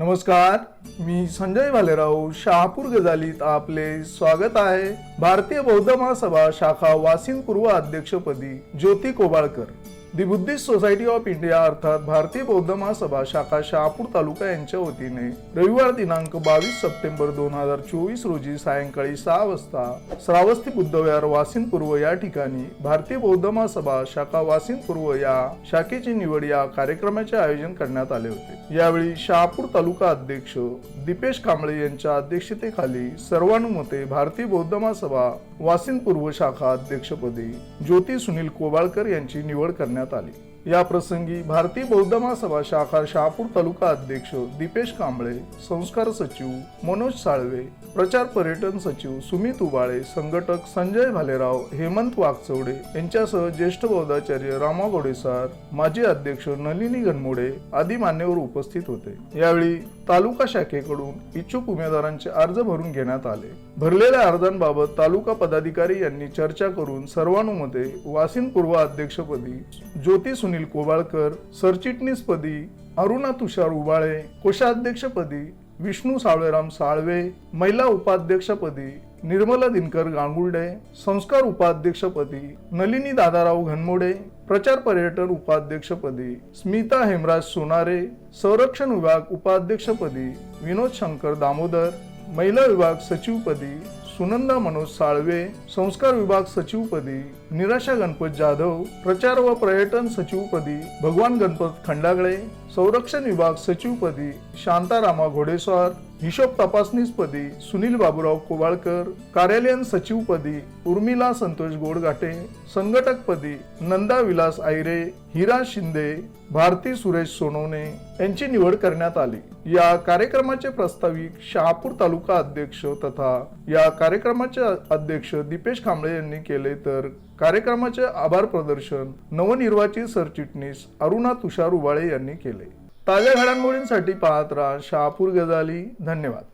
नमस्कार मी संजय भालेराव शहापूर गजालीत आपले स्वागत आहे. भारतीय बौद्ध महासभा शाखा वासिन पूर्व अध्यक्षपदी ज्योती कोबाळकर. दि बुद्धिस्ट सोसायटी ऑफ इंडिया अर्थात भारतीय बौद्ध महासभा शाखा शहापूर तालुका यांच्या वतीने रविवार दिनांक बावीस सप्टेंबर दोन हजार चोवीस रोजी सायंकाळी सहा वाजता श्रावस्ती बुद्धविहार वासिन पूर्व या ठिकाणी भारतीय बौद्ध महासभा शाखा वासिन पूर्व या शाखेची निवड या कार्यक्रमाचे आयोजन करण्यात आले होते. यावेळी शहापूर तालुका अध्यक्ष दीपेश कांबळे यांच्या अध्यक्षतेखाली सर्वानुमते भारतीय बौद्ध महासभा वासिन पूर्व शाखा अध्यक्षपदी ज्योती सुनील कोबाळकर यांची निवड करण्यात आली या प्रसंगी भारतीय बौद्ध महासभा शाखा शहापूर तालुका अध्यक्ष दीपेश कांबळे संस्कार सचिव मनोज साळवे प्रचार पर्यटन सचिव सुमित उबाळे संघटक संजय भालेराव हेमंत वागचौडे यांच्यासह ज्येष्ठ बौद्धाचार्य रामा गोडेसार माजी अध्यक्ष नलिनी गणमोडे आदी मान्यवर उपस्थित होते. यावेळी तालुका शाखेकडून इच्छुक उमेदवारांचे अर्ज भरून घेण्यात आले. भरलेल्या अर्जांबाबत तालुका पदाधिकारी यांनी चर्चा करून सर्वानुमते वासिन पूर्व अध्यक्षपदी ज्योती सुनील कोबाळकर सरचिटणीसपदी अरुणा तुषार उबाळे कोषाध्यक्षपदी विष्णू सावळेराम साळवे महिला उपाध्यक्षपदी निर्मला दिनकर गांगुर्डे संस्कार उपाध्यक्षपदी नलिनी दादाराव घनमोडे प्रचार पर्यटन उपाध्यक्षपदी स्मिता हेमराज सोनारे संरक्षण विभाग उपाध्यक्षपदी विनोद शंकर दामोदर महिला विभाग सचिवपदी सुनंदा मनोज साळवे संस्कार विभाग सचिवपदी निराशा गणपत जाधव प्रचार व पर्यटन सचिवपदी भगवान गणपत खंडागळे संरक्षण विभाग सचिवपदी शांतारामा घोडेस्वार हिशोब तपासणीसपदी सुनील बाबूराव कोवाळकर कार्यालयीन सचिवपदी उर्मिला संतोष गोडगाटे संघटकपदी नंदा विलास आयरे हिरा शिंदे भारती सुरेश सोनवणे यांची निवड करण्यात आली. या कार्यक्रमाचे प्रस्ताविक शहापूर तालुका अध्यक्ष तथा या कार्यक्रमाचे अध्यक्ष दीपेश कांबळे यांनी केले तर कार्यक्रमाचे आभार प्रदर्शन नवनिर्वाचित सरचिटणीस अरुणा तुषार उबाळे यांनी केले. ताज्या घडामोडींसाठी पाहत राहा शहापूर गजाली. धन्यवाद.